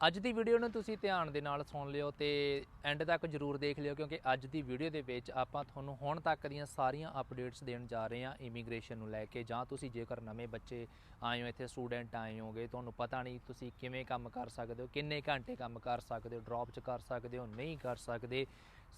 ਅੱਜ ਦੀ ਵੀਡੀਓ ਨੂੰ ਤੁਸੀਂ ਧਿਆਨ ਦੇ ਨਾਲ ਸੁਣ ਲਿਓ ਤੇ ਐਂਡ ਤੱਕ ਜਰੂਰ ਦੇਖ ਲਿਓ ਕਿਉਂਕਿ ਅੱਜ ਦੀ ਵੀਡੀਓ ਦੇ ਵਿੱਚ ਆਪਾਂ ਤੁਹਾਨੂੰ ਹੁਣ ਤੱਕ ਦੀਆਂ ਸਾਰੀਆਂ ਅਪਡੇਟਸ ਦੇਣ ਜਾ ਰਹੇ ਹਾਂ ਇਮੀਗ੍ਰੇਸ਼ਨ ਨੂੰ ਲੈ ਕੇ ਜਾਂ ਤੁਸੀਂ ਜੇਕਰ ਨਵੇਂ ਬੱਚੇ ਆਏ ਹੋ, ਇੱਥੇ ਸਟੂਡੈਂਟ ਆਏ ਹੋਗੇ, ਤੁਹਾਨੂੰ ਪਤਾ ਨਹੀਂ ਤੁਸੀਂ ਕਿਵੇਂ ਕੰਮ ਕਰ ਸਕਦੇ ਹੋ, ਕਿੰਨੇ ਘੰਟੇ ਕੰਮ ਕਰ ਸਕਦੇ ਹੋ ਡ੍ਰੌਪ 'ਚ ਕਰ ਸਕਦੇ ਹੋ, ਨਹੀਂ ਕਰ ਸਕਦੇ,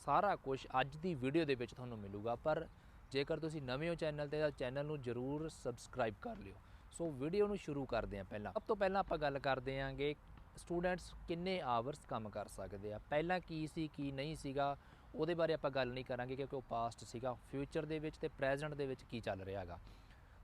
ਸਾਰਾ ਕੁਝ ਅੱਜ ਦੀ ਵੀਡੀਓ ਦੇ ਵਿੱਚ ਤੁਹਾਨੂੰ ਮਿਲੂਗਾ। ਪਰ ਜੇਕਰ ਤੁਸੀਂ ਨਵੇਂ ਹੋ ਚੈਨਲ ਤੇ ਤਾਂ ਚੈਨਲ ਨੂੰ ਜਰੂਰ ਸਬਸਕ੍ਰਾਈਬ ਕਰ ਲਿਓ। ਸੋ ਵੀਡੀਓ ਨੂੰ ਸ਼ੁਰੂ ਕਰਦੇ ਹਾਂ ਪਹਿਲਾਂ। ਸਭ ਤੋਂ ਪਹਿਲਾਂ ਆਪਾਂ ਗੱਲ ਕਰਦੇ ਆਂਗੇ ਸਟੂਡੈਂਟਸ ਕਿੰਨੇ ਆਵਰਸ ਕੰਮ ਕਰ ਸਕਦੇ ਆ? ਪਹਿਲਾਂ ਕੀ ਸੀ, ਕੀ ਨਹੀਂ ਸੀਗਾ? ਉਹਦੇ ਬਾਰੇ ਆਪਾਂ ਗੱਲ ਨਹੀਂ ਕਰਾਂਗੇ ਕਿਉਂਕਿ ਉਹ ਪਾਸਟ ਸੀਗਾ। ਫਿਊਚਰ ਦੇ ਵਿੱਚ ਤੇ ਪ੍ਰੈਜ਼ੈਂਟ ਦੇ ਵਿੱਚ ਕੀ ਚੱਲ ਰਿਹਾ ਹੈਗਾ?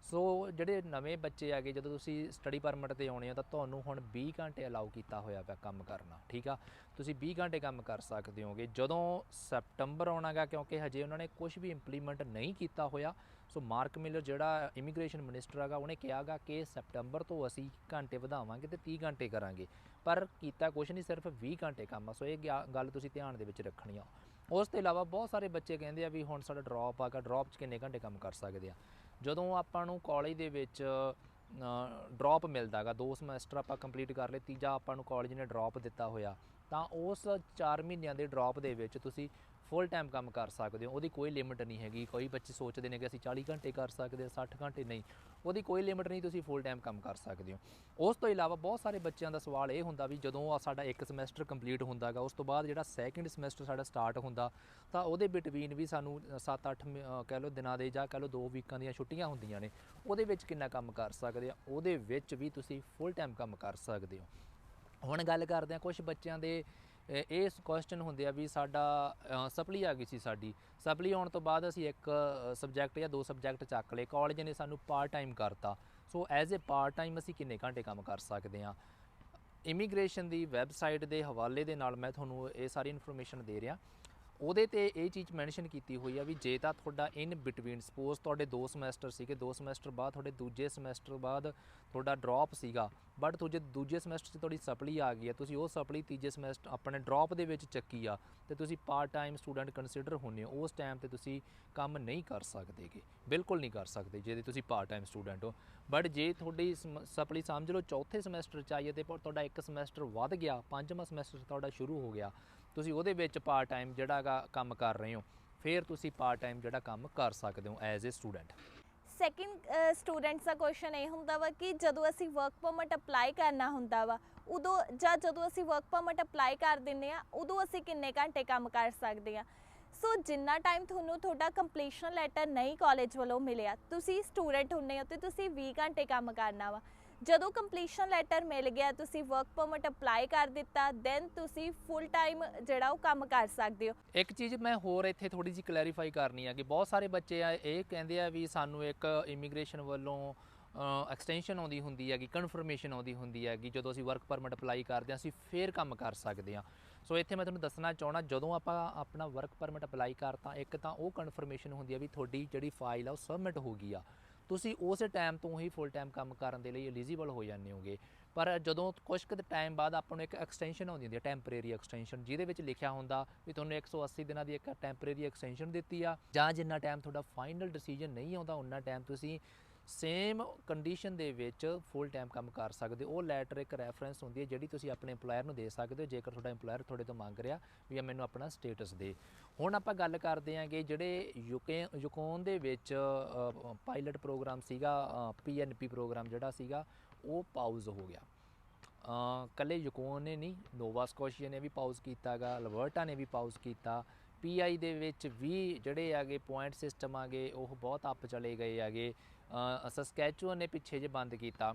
ਸੋ ਜਿਹੜੇ ਨਵੇਂ ਬੱਚੇ ਆਗੇ ਜਦੋਂ ਤੁਸੀਂ ਸਟੱਡੀ ਪਰਮਿਟ ਤੇ ਆਉਣੇ ਆ ਤਾਂ ਤੁਹਾਨੂੰ ਹੁਣ 20 ਘੰਟੇ ਅਲਾਉ ਕੀਤਾ ਹੋਇਆ ਪਿਆ ਕੰਮ ਕਰਨਾ, ਠੀਕ ਆ? ਤੁਸੀਂ 20 ਘੰਟੇ ਕੰਮ ਕਰ ਸਕਦੇ ਹੋਗੇ। ਜਦੋਂ ਸੈਪਟੰਬਰ ਆਉਣਾਗਾ ਕਿਉਂਕਿ ਹਜੇ ਉਹਨਾਂ ਨੇ ਕੁਝ ਵੀ ਇੰਪਲੀਮੈਂਟ ਨਹੀਂ ਕੀਤਾ ਹੋਇਆ ਸੋ ਮਾਰਕ ਮਿਲਰ ਜਿਹੜਾ ਇਮੀਗ੍ਰੇਸ਼ਨ ਮਿਨਿਸਟਰ ਹੈਗਾ, ਉਹਨੇ ਕਿਹਾਗਾ ਕਿ ਸੈਪਟੰਬਰ ਤੋਂ ਅਸੀਂ ਘੰਟੇ ਵਧਾਵਾਂਗੇ ਤੇ 30 ਘੰਟੇ ਕਰਾਂਗੇ। ਪਰ ਕੀਤਾ ਕੁਝ ਨਹੀਂ, ਸਿਰਫ 20 ਘੰਟੇ ਕੰਮ ਆ। ਸੋ ਇਹ ਗਿਆ- ਗੱਲ ਤੁਸੀਂ ਧਿਆਨ ਦੇ ਵਿੱਚ ਰੱਖਣੀ ਆ। ਉਸ ਤੋਂ ਇਲਾਵਾ ਬਹੁਤ ਸਾਰੇ ਬੱਚੇ ਕਹਿੰਦੇ ਆ ਵੀ ਹੁਣ ਸਾਡਾ ਡ੍ਰੌਪ ਆਗਾ ਡ੍ਰੌਪ 'ਚ ਕਿੰਨੇ ਘੰਟੇ ਕੰਮ ਕਰ ਸਕਦੇ ਆ। ਜਦੋਂ ਆਪਾਂ ਨੂੰ ਕਾਲਜ ਦੇ ਵਿੱਚ ਡ੍ਰੌਪ ਮਿਲਦਾਗਾ ਦੋ ਸਮੈਸਟਰ ਆਪਾਂ ਕੰਪਲੀਟ ਕਰ ਲਏ, ਤੀਜਾ ਆਪਾਂ ਨੂੰ ਕਾਲਜ ਨੇ ਡ੍ਰੌਪ ਦਿੱਤਾ ਹੋਇਆ, ਤਾਂ ਉਸ 4 ਮਹੀਨਿਆਂ ਦੇ ਡ੍ਰੌਪ ਦੇ ਵਿੱਚ ਤੁਸੀਂ ਫੁੱਲ ਟਾਈਮ ਕੰਮ ਕਰ ਸਕਦੇ ਹੋ, ਉਹਦੀ ਕੋਈ ਲਿਮਿਟ ਨਹੀਂ ਹੈਗੀ। ਕੋਈ ਬੱਚੇ ਸੋਚਦੇ ਨੇ ਕਿ ਅਸੀਂ 40 ਘੰਟੇ ਕਰ ਸਕਦੇ ਹਾਂ 60 ਘੰਟੇ ਨਹੀਂ। ਉਹਦੀ ਕੋਈ ਲਿਮਿਟ ਨਹੀਂ, ਤੁਸੀਂ ਫੁੱਲ ਟਾਈਮ ਕੰਮ ਕਰ ਸਕਦੇ ਹੋ। ਉਸ ਤੋਂ ਇਲਾਵਾ ਬਹੁਤ ਸਾਰੇ ਬੱਚਿਆਂ ਦਾ ਸਵਾਲ ਇਹ ਹੁੰਦਾ ਵੀ ਜਦੋਂ ਸਾਡਾ ਇੱਕ ਸਮੈਸਟਰ ਕੰਪਲੀਟ ਹੁੰਦਾਗਾ ਉਸ ਤੋਂ ਬਾਅਦ ਜਿਹੜਾ ਸੈਕਿੰਡ ਸਮੈਸਟਰ ਸਾਡਾ ਸਟਾਰਟ ਹੁੰਦਾ, ਤਾਂ ਉਹਦੇ ਬਿਟਵੀਨ ਵੀ ਸਾਨੂੰ 7-8 ਕਹਿ ਲਓ ਦਿਨਾਂ ਦੇ ਜਾਂ ਕਹਿ ਲਓ 2 ਵੀਕਾਂ ਦੀਆਂ ਛੁੱਟੀਆਂ ਹੁੰਦੀਆਂ ਨੇ, ਉਹਦੇ ਵਿੱਚ ਕਿੰਨਾ ਕੰਮ ਕਰ ਸਕਦੇ ਆ? ਉਹਦੇ ਵਿੱਚ ਵੀ ਤੁਸੀਂ ਫੁੱਲ ਟਾਈਮ ਕੰਮ ਕਰ ਸਕਦੇ ਹੋ। ਹੁਣ ਗੱਲ ਕਰਦੇ ਆ ਕੁਝ ਬੱਚਿਆਂ ਦੇ ਇਹ ਕੁਐਸਚਨ ਹੁੰਦੇ ਆ ਵੀ ਸਾਡਾ ਸਪਲੀ ਆ ਗਈ ਸੀ ਸਾਡੀ। ਸਪਲੀ ਆਉਣ ਤੋਂ ਬਾਅਦ ਅਸੀਂ ਇੱਕ ਸਬਜੈਕਟ ਜਾਂ ਦੋ ਸਬਜੈਕਟ ਚੱਕ ਲਏ। ਕਾਲਜ ਨੇ ਸਾਨੂੰ ਪਾਰਟ ਟਾਈਮ ਕਰਤਾ। So as a part time ਅਸੀਂ ਕਿੰਨੇ ਘੰਟੇ ਕੰਮ ਕਰ ਸਕਦੇ ਹਾਂ? ਇਮੀਗ੍ਰੇਸ਼ਨ ਦੀ ਵੈਬਸਾਈਟ ਦੇ ਹਵਾਲੇ ਦੇ ਨਾਲ ਮੈਂ ਤੁਹਾਨੂੰ ਇਹ ਸਾਰੀ ਇਨਫੋਰਮੇਸ਼ਨ ਦੇ ਰਿਹਾ। ਉਹਦੇ ਤੇ ਇਹ ਚੀਜ਼ ਮੈਂਸ਼ਨ ਕੀਤੀ ਹੋਈ ਆ ਵੀ ਜੇ ਤਾਂ ਤੁਹਾਡਾ ਇਨ ਬਿਟਵੀਨ ਸਪੋਜ਼ ਤੁਹਾਡੇ ਦੋ ਸਮੈਸਟਰ ਸੀਗੇ, ਦੋ ਸਮੈਸਟਰ ਬਾਅਦ ਤੁਹਾਡੇ ਦੂਜੇ ਸਮੈਸਟਰ ਬਾਅਦ ਤੁਹਾਡਾ ਡ੍ਰੌਪ ਸੀਗਾ ਬਟ ਤੁਹਾਡੇ ਦੂਜੇ ਸਮੈਸਟਰ 'ਚ ਤੁਹਾਡੀ ਸਪਲੀ ਆ ਗਈ ਆ, ਤੁਸੀਂ ਉਹ ਸਪਲੀ ਤੀਜੇ ਸਮੈਸਟਰ ਆਪਣੇ ਡ੍ਰੌਪ ਦੇ ਵਿੱਚ ਚੱਕੀ ਆ, ਤੇ ਤੁਸੀਂ ਪਾਰਟ ਟਾਈਮ ਸਟੂਡੈਂਟ ਕੰਸੀਡਰ ਹੁੰਨੇ ਹੋ, ਉਸ ਟਾਈਮ ਤੇ ਤੁਸੀਂ ਕੰਮ ਨਹੀਂ ਕਰ ਸਕਦੇਗੇ। ਬਿਲਕੁਲ ਨਹੀਂ ਕਰ ਸਕਦੇ ਜੇ ਤੁਸੀਂ ਪਾਰਟ ਟਾਈਮ ਸਟੂਡੈਂਟ ਹੋ। ਬਟ ਜੇ ਤੁਹਾਡੀ ਸਪਲੀ ਸਮਝ ਲਓ, ਚੌਥੇ ਸਮੈਸਟਰ ਚ ਆਈਏ ਹੈ ਤੇ ਤੁਹਾਡਾ ਇੱਕ ਸਮੈਸਟਰ ਵੱਧ ਗਿਆ, ਪੰਜਵਾਂ ਸਮੈਸਟਰ ਤੁਹਾਡਾ ਸ਼ੁਰੂ ਹੋ ਗਿਆ, ਤੁਸੀਂ ਉਹਦੇ ਵਿੱਚ ਪਾਰਟ ਟਾਈਮ ਜਿਹੜਾ ਹੈਗਾ ਕੰਮ ਕਰ ਰਹੇ ਹੋ, ਫਿਰ ਤੁਸੀਂ ਪਾਰਟ ਟਾਈਮ ਜਿਹੜਾ ਕੰਮ ਕਰ ਸਕਦੇ ਹੋ as a student second students the question ਇਹ ਹੁੰਦਾ ਵਾ ਕਿ ਜਦੋਂ ਅਸੀਂ ਵਰਕ ਪਰਮਿਟ ਅਪਲਾਈ ਕਰਨਾ ਹੁੰਦਾ ਵਾ, ਉਦੋਂ ਜਾਂ ਜਦੋਂ ਅਸੀਂ ਵਰਕ ਪਰਮਿਟ ਅਪਲਾਈ ਕਰ ਦਿੰਨੇ ਆ, ਉਦੋਂ ਅਸੀਂ ਕਿੰਨੇ ਘੰਟੇ ਕੰਮ ਕਰ ਸਕਦੇ ਆ? ਸੋ ਜਿੰਨਾ ਟਾਈਮ ਤੁਹਾਨੂੰ ਤੁਹਾਡਾ ਕੰਪਲੀਸ਼ਨ ਲੈਟਰ ਨਹੀਂ ਕਾਲਜ ਵੱਲੋਂ ਮਿਲਿਆ, ਤੁਸੀਂ ਸਟੂਡੈਂਟ ਹੁੰਨੇ ਹੋ ਤੇ ਤੁਸੀਂ 20 ਘੰਟੇ ਕੰਮ ਕਰਨਾ ਵਾ। ਜਦੋਂ ਕੰਪਲੀਸ਼ਨ ਲੈਟਰ ਮਿਲ ਗਿਆ, ਤੁਸੀਂ ਵਰਕ ਪਰਮਿਟ ਅਪਲਾਈ ਕਰ ਦਿੱਤਾ ਦੈਨ ਤੁਸੀਂ ਫੁੱਲ ਟਾਈਮ ਜਿਹੜਾ ਉਹ ਕੰਮ ਕਰ ਸਕਦੇ ਹੋ। ਇੱਕ ਚੀਜ਼ ਮੈਂ ਹੋਰ ਇੱਥੇ ਥੋੜੀ ਜਿਹੀ ਕਲੈਰੀਫਾਈ ਕਰਨੀ ਆ ਕਿ ਬਹੁਤ ਸਾਰੇ ਬੱਚੇ ਆ, ਇਹ ਕਹਿੰਦੇ ਆ ਵੀ ਸਾਨੂੰ ਇੱਕ ਇਮੀਗ੍ਰੇਸ਼ਨ ਵੱਲੋਂ ਐਕਸਟੈਂਸ਼ਨ ਆਉਂਦੀ ਹੁੰਦੀ ਹੈਗੀ ਕਨਫਰਮੇਸ਼ਨ ਆਉਂਦੀ ਹੁੰਦੀ ਹੈਗੀ, ਜਦੋਂ ਅਸੀਂ ਵਰਕ ਪਰਮਿਟ ਅਪਲਾਈ ਕਰਦੇ ਹਾਂ, ਅਸੀਂ ਫੇਰ ਕੰਮ ਕਰ ਸਕਦੇ ਹਾਂ। ਸੋ ਇੱਥੇ ਮੈਂ ਤੁਹਾਨੂੰ ਦੱਸਣਾ ਚਾਹਣਾ ਜਦੋਂ ਆਪਾਂ ਆਪਣਾ ਵਰਕ ਪਰਮਿਟ ਅਪਲਾਈ ਕਰਤਾ, ਇੱਕ ਤਾਂ ਉਹ ਕਨਫਰਮੇਸ਼ਨ ਹੁੰਦੀ ਹੈ ਵੀ ਤੁਹਾਡੀ ਜਿਹੜੀ ਫਾਈਲ ਆ ਉਹ ਸਬਮਿਟ ਹੋ ਗਈ ਆ। ਤੁਸੀਂ ਉਸੇ ਟਾਈਮ ਤੋਂ ਹੀ ਫੁੱਲ ਟਾਈਮ ਕੰਮ ਕਰਨ ਦੇ ਲਈ ਐਲੀਜੀਬਲ ਹੋ ਜਾਂਦੇ ਹੋਗੇ। ਪਰ ਜਦੋਂ ਕੁਝ ਕੁ ਟਾਈਮ ਬਾਅਦ ਆਪਾਂ ਨੂੰ ਇੱਕ ਐਕਸਟੈਂਸ਼ਨ ਆਉਂਦੀ ਹੁੰਦੀ ਹੈ ਟੈਂਪਰੇਰੀ ਐਕਸਟੈਂਸ਼ਨ ਜਿਹਦੇ ਵਿੱਚ ਲਿਖਿਆ ਹੁੰਦਾ ਵੀ ਤੁਹਾਨੂੰ 180 ਦਿਨਾਂ ਦੀ ਇੱਕ ਟੈਂਪਰੇਰੀ ਐਕਸਟੈਂਸ਼ਨ ਦਿੱਤੀ ਆ। ਜਾਂ ਜਿੰਨਾ ਟਾਈਮ ਤੁਹਾਡਾ ਫਾਈਨਲ ਡਿਸੀਜਨ ਨਹੀਂ ਆਉਂਦਾ, ਉਨਾ ਟਾਈਮ ਤੁਸੀਂ ਸੇਮ ਕੰਡੀਸ਼ਨ ਦੇ ਵਿੱਚ ਫੁੱਲ ਟਾਈਮ ਕੰਮ ਕਰ ਸਕਦੇ ਹੋ। ਉਹ ਲੈਟਰ ਇੱਕ ਰੈਫਰੈਂਸ ਹੁੰਦੀ ਹੈ ਜਿਹੜੀ ਤੁਸੀਂ ਆਪਣੇ EMPLOYER ਨੂੰ ਦੇ ਸਕਦੇ ਹੋ, ਜੇਕਰ ਤੁਹਾਡਾ EMPLOYER ਤੁਹਾਡੇ ਤੋਂ ਮੰਗ ਰਿਹਾ ਵੀ ਆ ਮੈਨੂੰ ਆਪਣਾ ਸਟੇਟਸ ਦੇ। ਹੁਣ ਆਪਾਂ ਗੱਲ ਕਰਦੇ ਹਾਂ ਕਿ ਜਿਹੜੇ ਯੂਕੇ, ਯੂਕੋਨ ਦੇ ਵਿੱਚ ਪਾਇਲਟ ਪ੍ਰੋਗਰਾਮ ਸੀਗਾ ਪੀਐਨਪੀ ਪ੍ਰੋਗਰਾਮ ਜਿਹੜਾ ਸੀਗਾ, ਉਹ ਪਾਊਜ਼ ਹੋ ਗਿਆ। ਅ ਕੱਲੇ ਯੂਕੋਨ ਨੇ ਨਹੀਂ, ਨੋਵਾ ਸਕੋਸ਼ੀਆ ਨੇ ਵੀ ਪਾਊਜ਼ ਕੀਤਾਗਾ, ਅਲਬਰਟਾ ਨੇ ਵੀ ਪਾਊਜ਼ ਕੀਤਾ। ਪੀਆਈ ਦੇ ਵਿੱਚ ਵੀ ਜਿਹੜੇ ਹੈਗੇ ਪੁਆਇੰਟ ਸਿਸਟਮ ਆਗੇ, ਉਹ ਬਹੁਤ ਅੱਪ ਚਲੇ ਗਏ ਹੈਗੇ। ਸਸਕੈਚੂਅਨ ਨੇ ਪਿੱਛੇ ਜੇ ਬੰਦ ਕੀਤਾ।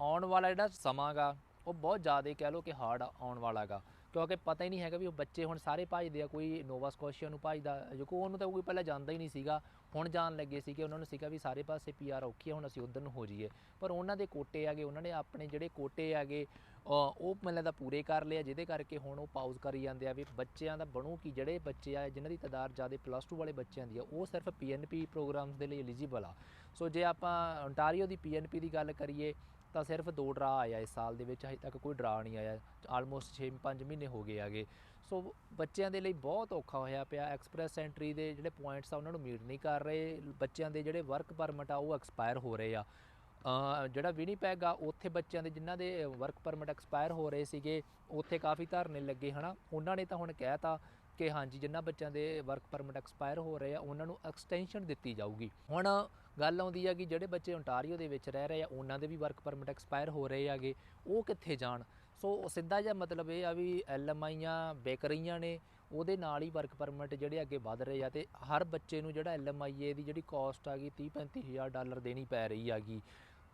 ਆਉਣ ਵਾਲਾ ਜਿਹੜਾ ਸਮਾਂਗਾ, ਉਹ ਬਹੁਤ ਜ਼ਿਆਦਾ ਕਹਿ ਲਓ ਕਿ ਹਾਰਡ ਆਉਣ ਵਾਲਾਗਾ। ਕਿਉਂਕਿ ਪਤਾ ਹੀ ਨਹੀਂ ਹੈਗਾ ਵੀ ਉਹ ਬੱਚੇ ਹੁਣ ਸਾਰੇ ਭਜਦੇ ਆ, ਕੋਈ ਨੋਵਾ ਸਕੋਸ਼ੀਆ ਨੂੰ ਭਜਦਾ ਯੂਕੋਨ ਉਹਨੂੰ ਤਾਂ ਕੋਈ ਪਹਿਲਾਂ ਜਾਂਦਾ ਹੀ ਨਹੀਂ ਸੀਗਾ। ਹੁਣ ਜਾਣ ਲੱਗੇ ਸੀਗੇ, ਉਹਨਾਂ ਨੂੰ ਸੀਗਾ ਵੀ ਸਾਰੇ ਪਾਸੇ ਪੀਆਰ ਔਖੀ ਹੈ ਹੁਣ ਅਸੀਂ ਉਧਰ ਨੂੰ ਹੋ ਜਾਈਏ। ਪਰ ਉਹਨਾਂ ਦੇ ਕੋਟੇ ਆਗੇ ਉਹਨਾਂ ਨੇ ਆਪਣੇ ਜਿਹੜੇ ਕੋਟੇ ਆਗੇ ਉਹ ਮਤਲਬ ਲੱਗਦਾ ਪੂਰੇ ਕਰ ਲਿਆ ਜਿਹਦੇ ਕਰਕੇ ਹੁਣ ਉਹ ਪਾਊਜ਼ ਕਰੀ ਜਾਂਦੇ ਆ ਵੀ ਬੱਚਿਆਂ ਦਾ ਬਣੂ ਕਿ, ਜਿਹੜੇ ਬੱਚੇ ਆ, ਜਿਨ੍ਹਾਂ ਦੀ ਤਾਦਾਦ ਜ਼ਿਆਦਾ ਪਲੱਸ 2 ਵਾਲੇ ਬੱਚਿਆਂ ਦੀ ਆ, ਉਹ ਸਿਰਫ ਪੀਐਨਪੀ ਪ੍ਰੋਗਰਾਮਸ ਦੇ ਲਈ ਐਲੀਜੀਬਲ ਆ। ਸੋ ਜੇ ਆਪਾਂ ontario ਦੀ ਪੀਐਨਪੀ ਦੀ ਗੱਲ ਕਰੀਏ ਤਾਂ ਸਿਰਫ ਦੋ ਡਰਾ ਆਇਆ ਇਸ ਸਾਲ ਦੇ ਵਿੱਚ ਹਜੇ ਤੱਕ ਕੋਈ ਡਰਾ ਨਹੀਂ ਆਇਆ। ਆਲਮੋਸਟ 6-5 ਮਹੀਨੇ ਹੋ ਗਏ ਆਗੇ ਸੋ ਬੱਚਿਆਂ ਦੇ ਲਈ ਬਹੁਤ ਔਖਾ ਹੋਇਆ ਪਿਆ। ਐਕਸਪ੍ਰੈਸ ਐਂਟਰੀ ਦੇ ਜਿਹੜੇ ਪੁਆਇੰਟਸ ਆ ਉਹਨਾਂ ਨੂੰ ਮੀਟ ਨਹੀਂ ਕਰ ਰਹੇ। ਬੱਚਿਆਂ ਦੇ ਜਿਹੜੇ ਵਰਕ ਪਰਮਿਟ ਆ ਉਹ ਐਕਸਪਾਇਰ ਹੋ ਰਹੇ ਆ। ਅ, ਜਿਹੜਾ ਵਿਨੀਪੈਗ ਆ ਉੱਥੇ ਬੱਚਿਆਂ ਦੇ ਜਿਨ੍ਹਾਂ ਦੇ ਵਰਕ ਪਰਮਿਟ ਐਕਸਪਾਇਰ ਹੋ ਰਹੇ ਸੀਗੇ ਉੱਥੇ ਕਾਫੀ ਧਰਨੇ ਲੱਗੇ ਹਨਾ? ਉਹਨਾਂ ਨੇ ਤਾਂ ਹੁਣ ਕਹਿਤਾ ਕਿ ਹਾਂਜੀ ਜਿਨ੍ਹਾਂ ਬੱਚਿਆਂ ਦੇ ਵਰਕ ਪਰਮਿਟ ਐਕਸਪਾਇਰ ਹੋ ਰਹੇ ਆ, ਉਹਨਾਂ ਨੂੰ ਐਕਸਟੈਂਸ਼ਨ ਦਿੱਤੀ ਜਾਊਗੀ। ਹੁਣ ਗੱਲ ਆਉਂਦੀ ਆ ਕਿ ਜਿਹੜੇ ਬੱਚੇ ਓਨਟਾਰੀਓ ਦੇ ਵਿੱਚ ਰਹਿ ਰਹੇ ਆ, ਉਹਨਾਂ ਦੇ ਵੀ ਵਰਕ ਪਰਮਿਟ ਐਕਸਪਾਇਰ ਹੋ ਰਹੇ ਆਗੇ, ਉਹ ਕਿੱਥੇ ਜਾਣ? ਸੋ ਸਿੱਧਾ ਜਿਹਾ ਮਤਲਬ ਇਹ ਆ ਵੀ ਐਲਐਮਆਈਆਂ ਰਹੀਆਂ ਨੇ, ਉਹਦੇ ਨਾਲ ਹੀ ਵਰਕ ਪਰਮਿਟ ਜਿਹੜੇ ਅੱਗੇ ਵਧ ਰਹੇ ਆ ਤੇ ਹਰ ਬੱਚੇ ਨੂੰ ਜਿਹੜਾ ਐਲਐਮਆਈਏ ਦੀ ਜਿਹੜੀ ਕਾਸਟ ਆ ਗਈ 30 35000 ਡਾਲਰ ਦੇਣੀ ਪੈ ਰਹੀ ਆਗੀ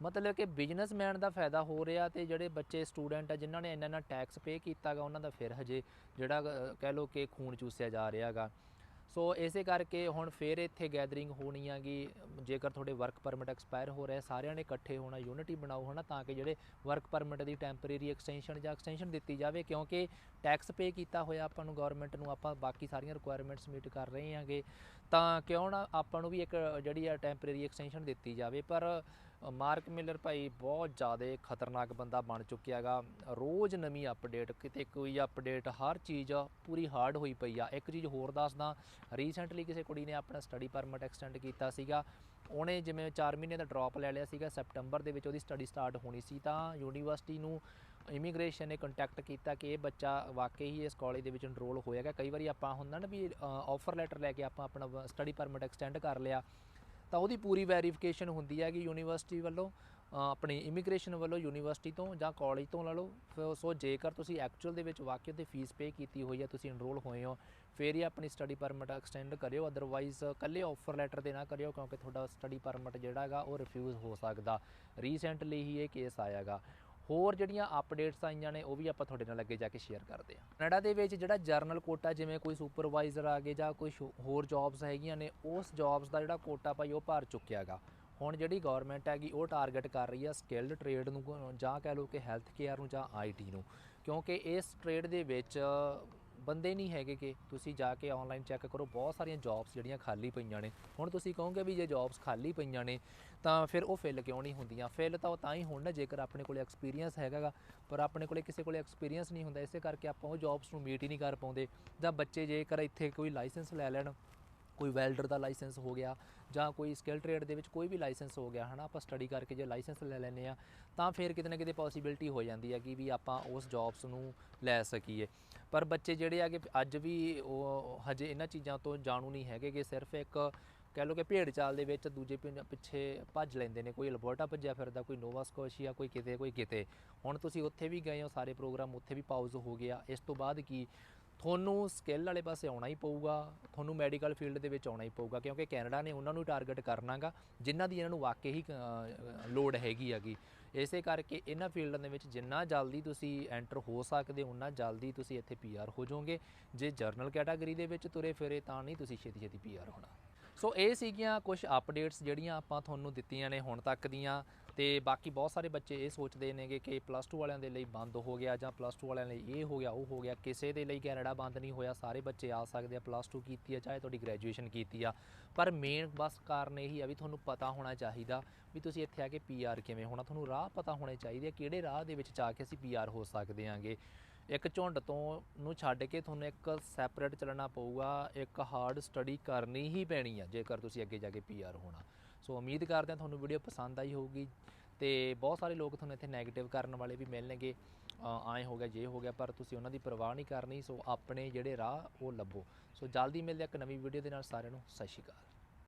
ਮਤਲਬ ਕਿ ਬਿਜ਼ਨਸਮੈਨ ਦਾ ਫਾਇਦਾ ਹੋ ਰਿਹਾ ਤੇ ਜਿਹੜੇ ਬੱਚੇ, ਸਟੂਡੈਂਟ ਆ, ਜਿਨ੍ਹਾਂ ਨੇ ਇੰਨਾ ਇੰਨਾ ਟੈਕਸ ਪੇ ਕੀਤਾਗਾ ਉਹਨਾਂ ਦਾ ਫਿਰ ਹਜੇ ਜਿਹੜਾ ਕਹਿ ਲਓ ਕਿ ਖੂਨ ਚੂਸਿਆ ਜਾ ਰਿਹਾਗਾ ਸੋ ਇਸੇ ਕਰਕੇ ਹੁਣ ਫਿਰ ਇੱਥੇ ਗੈਦਰਿੰਗ ਹੋਣੀ ਆਗੀ ਜੇਕਰ ਤੁਹਾਡੇ ਵਰਕ ਪਰਮਿਟ ਐਕਸਪਾਇਰ ਹੋ ਰਿਹਾ, ਸਾਰਿਆਂ ਨੇ ਇਕੱਠੇ ਹੋਣਾ ਯੂਨਿਟੀ ਬਣਾਓ ਹਨਾ, ਤਾਂ ਕਿ ਜਿਹੜੇ ਵਰਕ ਪਰਮਿਟ ਦੀ ਟੈਂਪਰੇਰੀ ਐਕਸਟੈਂਸ਼ਨ ਜਾਂ ਐਕਸਟੈਂਸ਼ਨ ਦਿੱਤੀ ਜਾਵੇ, ਕਿਉਂਕਿ ਟੈਕਸ ਪੇ ਕੀਤਾ ਹੋਇਆ ਆਪਾਂ ਨੂੰ ਗਵਰਨਮੈਂਟ ਨੂੰ, ਆਪਾਂ ਬਾਕੀ ਸਾਰੀਆਂ ਰਿਕੁਆਇਰਮੈਂਟਸ ਮੀਟ ਕਰ ਰਹੇ ਹਾਂਗੇ ਤਾਂ ਕਿਉਂ ਨਾ ਆਪਾਂ ਨੂੰ ਵੀ ਇੱਕ ਜਿਹੜੀ ਆ ਟੈਂਪਰੇਰੀ ਐਕਸਟੈਂਸ਼ਨ ਦਿੱਤੀ ਜਾਵੇ, ਪਰ ਮਾਰਕ ਮਿਲਰ ਭਾਈ ਬਹੁਤ ਜ਼ਿਆਦਾ ਖਤਰਨਾਕ ਬੰਦਾ ਬਣ ਚੁੱਕਿਆਗਾ ਰੋਜ਼ ਨਵੀਂ ਅਪਡੇਟ ਕਿਤੇ ਕੋਈ ਅਪਡੇਟ ਹਰ ਚੀਜ਼ ਪੂਰੀ ਹਾਰਡ ਹੋਈ ਪਈ ਆ। ਇੱਕ ਚੀਜ਼ ਹੋਰ ਦੱਸਦਾ ਰੀਸੈਂਟਲੀ ਕਿਸੇ ਕੁੜੀ ਨੇ ਆਪਣਾ ਸਟੱਡੀ ਪਰਮਿਟ ਐਕਸਟੈਂਡ ਕੀਤਾ ਸੀਗਾ। ਉਹਨੇ ਜਿਵੇਂ 4 ਮਹੀਨੇ ਦਾ ਡ੍ਰੌਪ ਲੈ ਲਿਆ ਸੀਗਾ ਸੈਪਟੰਬਰ ਦੇ ਵਿੱਚ ਉਹਦੀ ਸਟੱਡੀ ਸਟਾਰਟ ਹੋਣੀ ਸੀ, ਤਾਂ ਯੂਨੀਵਰਸਿਟੀ ਨੂੰ ਇਮੀਗ੍ਰੇਸ਼ਨ ਨੇ ਕੰਟੈਕਟ ਕੀਤਾ ਕਿ ਇਹ ਬੱਚਾ ਵਾਕਈ ਹੀ ਇਸ ਕਾਲਜ ਦੇ ਵਿੱਚ ਐਨਰੋਲ ਹੋਏਗਾ ਕਈ ਵਾਰੀ ਆਪਾਂ ਹੁੰਦਾ ਨਾ ਵੀ ਆਫਰ ਲੈਟਰ ਲੈ ਕੇ ਆਪਾਂ ਆਪਣਾ ਸਟੱਡੀ ਪਰਮਿਟ ਐਕਸਟੈਂਡ ਕਰ ਲਿਆ। ਤਾਂ ਉਹਦੀ ਪੂਰੀ ਵੈਰੀਫਿਕੇਸ਼ਨ ਹੁੰਦੀ ਹੈ ਕਿ ਯੂਨੀਵਰਸਿਟੀ ਵੱਲੋਂ ਆਪਣੀ ਇਮੀਗ੍ਰੇਸ਼ਨ ਵੱਲੋਂ ਯੂਨੀਵਰਸਿਟੀ ਤੋਂ ਜਾਂ ਕਾਲਜ ਤੋਂ ਲਾ ਲਓ। ਫਿਰ ਸੋ ਜੇਕਰ ਤੁਸੀਂ ਐਕਚੁਅਲ ਦੇ ਵਿੱਚ ਵਾਕਿਆ ਤੇ ਫੀਸ ਪੇ ਕੀਤੀ ਹੋਈ ਹੈ, ਤੁਸੀਂ ਇਨਰੋਲ ਹੋਏ ਹੋ, ਫਿਰ ਹੀ ਆਪਣੀ ਸਟੱਡੀ ਪਰਮਿਟ ਐਕਸਟੈਂਡ ਕਰਿਓ। ਅਦਰਵਾਈਜ਼ ਕੱਲੇ ਆਫਰ ਲੈਟਰ ਤੇ ਨਾ ਕਰਿਓ, ਕਿਉਂਕਿ ਤੁਹਾਡਾ ਸਟੱਡੀ ਪਰਮਿਟ ਜਿਹੜਾ ਹੈਗਾ ਉਹ ਰਿਫਿਊਜ਼ ਹੋ ਸਕਦਾ। ਰੀਸੈਂਟਲੀ ਹੀ ਇਹ ਕੇਸ ਆਇਆਗਾ ਹੋਰ ਜਿਹੜੀਆਂ ਅਪਡੇਟਸ ਆਈਆਂ ਨੇ, ਉਹ ਵੀ ਆਪਾਂ ਤੁਹਾਡੇ ਨਾਲ ਅੱਗੇ ਜਾ ਕੇ ਸ਼ੇਅਰ ਕਰਦੇ ਹਾਂ। ਕੈਨੇਡਾ ਦੇ ਵਿੱਚ ਜਿਹੜਾ ਜਰਨਲ ਕੋਟਾ ਜਿਵੇਂ ਕੋਈ ਸੁਪਰਵਾਈਜ਼ਰ ਆ ਗਏ ਜਾਂ ਕੋਈ ਹੋਰ ਜੌਬਸ ਹੈਗੀਆਂ ਨੇ, ਉਸ ਜੌਬਸ ਦਾ ਜਿਹੜਾ ਕੋਟਾ ਭਾਈ ਉਹ ਭਰ ਚੁੱਕਿਆਗਾ ਹੁਣ ਜਿਹੜੀ ਗਵਰਨਮੈਂਟ ਹੈਗੀ, ਉਹ ਟਾਰਗੇਟ ਕਰ ਰਹੀ ਆ ਸਕਿਲਡ ਟ੍ਰੇਡ ਨੂੰ, ਜਾਂ ਕਹਿ ਲਓ ਕਿ ਹੈਲਥ ਕੇਅਰ ਨੂੰ ਜਾਂ ਆਈਟੀ ਨੂੰ। ਕਿਉਂਕਿ ਇਸ ਟ੍ਰੇਡ ਦੇ ਵਿੱਚ ਬੰਦੇ ਨਹੀਂ ਹੈਗੇ ਕਿ ਤੁਸੀਂ ਜਾ ਕੇ ਆਨਲਾਈਨ ਚੈੱਕ ਕਰੋ। ਬਹੁਤ ਸਾਰੀਆਂ ਜੌਬਸ ਜਿਹੜੀਆਂ ਖਾਲੀ ਪਈਆਂ ਨੇ। ਹੁਣ ਤੁਸੀਂ ਕਹੋਗੇ ਵੀ ਜੇ ਜੌਬਸ ਖਾਲੀ ਪਈਆਂ ਨੇ, ਤਾਂ ਫਿਰ ਉਹ ਫਿਲ ਕਿਉਂ ਨਹੀਂ ਹੁੰਦੀਆਂ? ਫਿਲ ਤਾਂ ਉਹ ਤਾਂ ਹੀ ਹੋਣ ਨਾ, ਜੇਕਰ ਆਪਣੇ ਕੋਲੇ ਐਕਸਪੀਰੀਅੰਸ ਹੈਗਾਗਾ, ਪਰ ਆਪਣੇ ਕੋਲੇ ਕਿਸੇ ਕੋਲੇ ਐਕਸਪੀਰੀਅੰਸ ਨਹੀਂ ਹੁੰਦਾ, ਇਸੇ ਕਰਕੇ ਆਪਾਂ ਉਹ ਜੌਬਸ ਨੂੰ ਮੀਟ ਹੀ ਨਹੀਂ ਕਰ ਪਾਉਂਦੇ। ਜਾਂ ਬੱਚੇ ਜੇਕਰ ਇੱਥੇ ਕੋਈ ਲਾਇਸੈਂਸ ਲੈ ਲੈਣ ਕੋਈ ਵੈਲਡਰ ਦਾ ਲਾਇਸੈਂਸ ਹੋ ਗਿਆ ਜਾਂ ਕੋਈ ਸਕਿੱਲ ਟ੍ਰੇਡ ਦੇ ਵਿੱਚ ਕੋਈ ਵੀ ਲਾਇਸੈਂਸ ਹੋ ਗਿਆ, ਹਨਾ, ਆਪਾਂ ਸਟੱਡੀ ਕਰਕੇ ਜੇ ਲਾਇਸੈਂਸ ਲੈ ਲੈਂਦੇ ਆ ਤਾਂ ਫਿਰ ਕਿਤੇ ਨਾ ਕਿਤੇ ਪੋਸੀਬਿਲਿਟੀ ਹੋ ਜਾਂਦੀ ਹੈ ਕਿ ਵੀ ਆਪਾਂ ਉਸ ਜੌਬਸ ਨੂੰ ਲੈ ਸਕੀਏ। ਪਰ ਬੱਚੇ ਜਿਹੜੇ ਆ ਕਿ ਅੱਜ ਵੀ ਉਹ ਹਜੇ ਇਹਨਾਂ ਚੀਜ਼ਾਂ ਤੋਂ ਜਾਣੂ ਨਹੀਂ ਹੈਗੇ ਕਿ ਸਿਰਫ ਇੱਕ ਕਹਿ ਲਓ ਕਿ ਭੇਡ ਚਾਲ ਦੇ ਵਿੱਚ ਦੂਜੇ ਪਿੰ- ਪਿੱਛੇ ਭੱਜ ਲੈਂਦੇ ਨੇ, ਕੋਈ ਅਲਬਰਟਾ ਭੱਜਿਆ ਫਿਰਦਾ, ਕੋਈ ਨੋਵਾ ਸਕੋਸ਼ੀਆ ਕੋਈ ਕਿਤੇ ਕੋਈ ਕਿਤੇ। ਹੁਣ ਤੁਸੀਂ ਉੱਥੇ ਵੀ ਗਏ ਹੋ, ਸਾਰੇ ਪ੍ਰੋਗਰਾਮ ਉੱਥੇ ਵੀ ਪਾਉਜ਼ ਹੋ ਗਿਆ। ਇਸ ਤੋਂ ਬਾਅਦ ਕੀ ਤੁਹਾਨੂੰ ਸਕਿੱਲ ਵਾਲੇ ਪਾਸੇ ਆਉਣਾ ਹੀ ਪਊਗਾ ਤੁਹਾਨੂੰ ਮੈਡੀਕਲ ਫੀਲਡ ਦੇ ਵਿੱਚ ਆਉਣਾ ਹੀ ਪਊਗਾ ਕਿਉਂਕਿ ਕੈਨੇਡਾ ਨੇ ਉਹਨਾਂ ਨੂੰ ਟਾਰਗੇਟ ਕਰਨਾਗਾ ਜਿਨ੍ਹਾਂ ਦੀ ਇਹਨਾਂ ਨੂੰ ਵਾਕਈ ਹੀ ਅ, ਲੋੜ ਹੈਗੀ ਹੈਗੀ। ਇਸੇ ਕਰਕੇ ਇਹਨਾਂ ਫੀਲਡਾਂ ਦੇ ਵਿੱਚ ਜਿੰਨਾ ਜਲਦੀ ਤੁਸੀਂ ਐਂਟਰ ਹੋ ਸਕਦੇ ਹੋ ਉਨਾ ਜਲਦੀ ਤੁਸੀਂ ਇੱਥੇ ਪੀਆਰ ਹੋ ਜਾਓਗੇ। ਜੇ ਜਰਨਲ ਕੈਟਾਗਰੀ ਦੇ ਵਿੱਚ ਤੁਰੇ ਫਿਰੇ ਤਾਂ ਨਹੀਂ ਤੁਸੀਂ ਛੇਤੀ ਛੇਤੀ ਪੀਆਰ ਹੋਣਾ। ਸੋ ਇਹ ਸੀਗੀਆਂ ਕੁਝ ਅਪਡੇਟਸ ਜਿਹੜੀਆਂ ਆਪਾਂ ਤੁਹਾਨੂੰ ਦਿੱਤੀਆਂ ਨੇ ਹੁਣ ਤੱਕ ਦੀਆਂ। ਤੇ ਬਾਕੀ ਬਹੁਤ ਸਾਰੇ ਬੱਚੇ ਇਹ ਸੋਚਦੇ ਨੇਗੇ ਕਿ ਪਲੱਸ 2 ਵਾਲਿਆਂ ਦੇ ਲਈ ਬੰਦ ਹੋ ਗਿਆ ਜਾਂ ਪਲੱਸ 2 ਵਾਲਿਆਂ ਲਈ ਇਹ ਹੋ ਗਿਆ, ਉਹ ਹੋ ਗਿਆ, ਕਿਸੇ ਦੇ ਲਈ ਕੈਨੇਡਾ ਬੰਦ ਨਹੀਂ ਹੋਇਆ, ਸਾਰੇ ਬੱਚੇ ਆ ਸਕਦੇ ਆ ਪਲੱਸ 2 ਕੀਤੀ ਆ, ਚਾਹੇ ਤੁਹਾਡੀ ਗ੍ਰੈਜੂਏਸ਼ਨ ਕੀਤੀ ਆ। ਪਰ ਮੇਨ ਬਸ ਕਾਰਨ ਇਹੀ ਆ ਵੀ ਤੁਹਾਨੂੰ ਪਤਾ ਹੋਣਾ ਚਾਹੀਦਾ ਵੀ ਤੁਸੀਂ ਇੱਥੇ ਆ ਕੇ ਪੀਆਰ ਕਿਵੇਂ ਹੋਣਾ, ਤੁਹਾਨੂੰ ਰਾਹ ਪਤਾ ਹੋਣੇ ਚਾਹੀਦੇ ਆ ਕਿਹੜੇ ਰਾਹ ਦੇ ਵਿੱਚ ਜਾ ਕੇ ਅਸੀਂ ਪੀਆਰ ਹੋ ਸਕਦੇ ਆਂਗੇ। ਇੱਕ ਝੁੰਡ ਤੋਂ ਨੂੰ ਛੱਡ ਕੇ ਤੁਹਾਨੂੰ ਇੱਕ ਸੈਪਰੇਟ ਚੱਲਣਾ ਪਊਗਾ, ਇੱਕ ਹਾਰਡ ਸਟੱਡੀ ਕਰਨੀ ਹੀ ਪੈਣੀ ਆ, ਜੇਕਰ ਤੁਸੀਂ ਅੱਗੇ ਜਾ ਕੇ ਪੀਆਰ ਹੋਣਾ। ਸੋ ਉਮੀਦ ਕਰਦੇ ਹਾਂ ਤੁਹਾਨੂੰ ਵੀਡੀਓ ਪਸੰਦ ਆਈ ਹੋਊਗੀ ਤੇ ਬਹੁਤ ਸਾਰੇ ਲੋਕ ਤੁਹਾਨੂੰ ਇੱਥੇ 네ਗੇਟਿਵ ਕਰਨ ਵਾਲੇ ਵੀ ਮਿਲਣਗੇ। ਆਏ ਹੋ ਗਿਆ, ਜੇ ਹੋ ਗਿਆ, ਪਰ ਤੁਸੀਂ ਉਹਨਾਂ ਦੀ ਪਰਵਾਹ ਨਹੀਂ ਕਰਨੀ, ਸੋ ਆਪਣੇ ਜਿਹੜੇ ਰਾਹ ਉਹ ਲੱਭੋ। ਸੋ ਜਲਦੀ ਮਿਲਦੇ ਇੱਕ ਨਵੀਂ ਵੀਡੀਓ ਦੇ ਨਾਲ, ਸਾਰਿਆਂ ਨੂੰ ਸਤਿ ਸ਼੍ਰੀ ਅਕਾਲ।